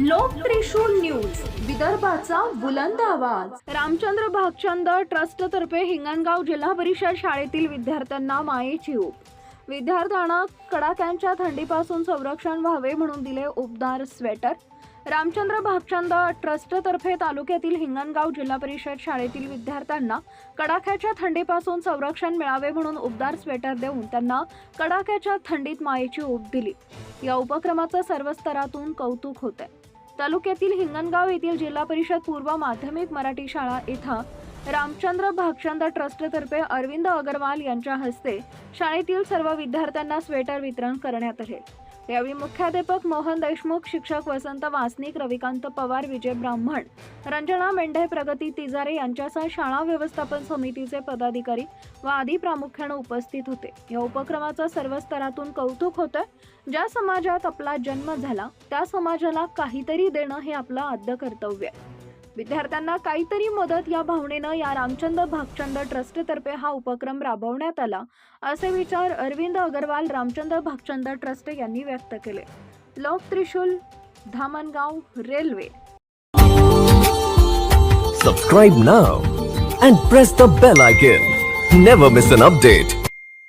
लोक त्रिशूल न्यूज विदर्भाचा बुलंद आवाज. रामचंद्र भागचंद ट्रस्ट तर्फे हिंगणगाव जिल्हा परिषद शाळेतील विद्यार्थ्यांना मायेची उप विद्यार्थ्यांना कडाक्यांच्या थंडीपासून संरक्षण व्हावे म्हणून दिले उबदार स्वेटर. रामचंद्र भागचंद ट्रस्टतर्फे तालुक्यातील हिंगणगाव जिल्हा परिषद शाळेतील विद्यार्थ्यांना कडाक्याच्या थंडीपासून संरक्षण मिळावे म्हणून उबदार स्वेटर देऊन त्यांना कडाक्याच्या थंडीत मायेची ऊब दिली. या उपक्रमाचं सर्व स्तरातून कौतुक होतं आहे तालुक्यातील हिंगणगाव येथील जिल्हा परिषद पूर्व माध्यमिक मराठी शाळा इथं रामचंद्र भागचंद ट्रस्टतर्फे अरविंद अगरवाल यांच्या हस्ते शाळेतील सर्व विद्यार्थ्यांना स्वेटर वितरण करण्यात आले. यावेळी मुख्याध्यापक मोहन देशमुख शिक्षक वसंत वासनिक रविकांत पवार विजय ब्राह्मण रंजना मेंढे प्रगती तिजारे यांच्यासह शाळा व्यवस्थापन समितीचे पदाधिकारी व आदी प्रामुख्याने उपस्थित होते. या उपक्रमाचं सर्व स्तरातून कौतुक होतं. ज्या समाजात आपला जन्म झाला त्या समाजाला काहीतरी देणं हे आपलं आद्य कर्तव्य आहे. विद्यार्थ्यांना काहीतरी मदत या भावनेनं या रामचंद्र भागचंद ट्रस्टतर्फे हा उपक्रम राबवण्यात आला असे विचार अरविंद अगरवाल रामचंद्र भागचंद ट्रस्ट यांनी व्यक्त केले. लोक Trishul Dhamangaon railway. Subscribe now and press the bell icon never miss an update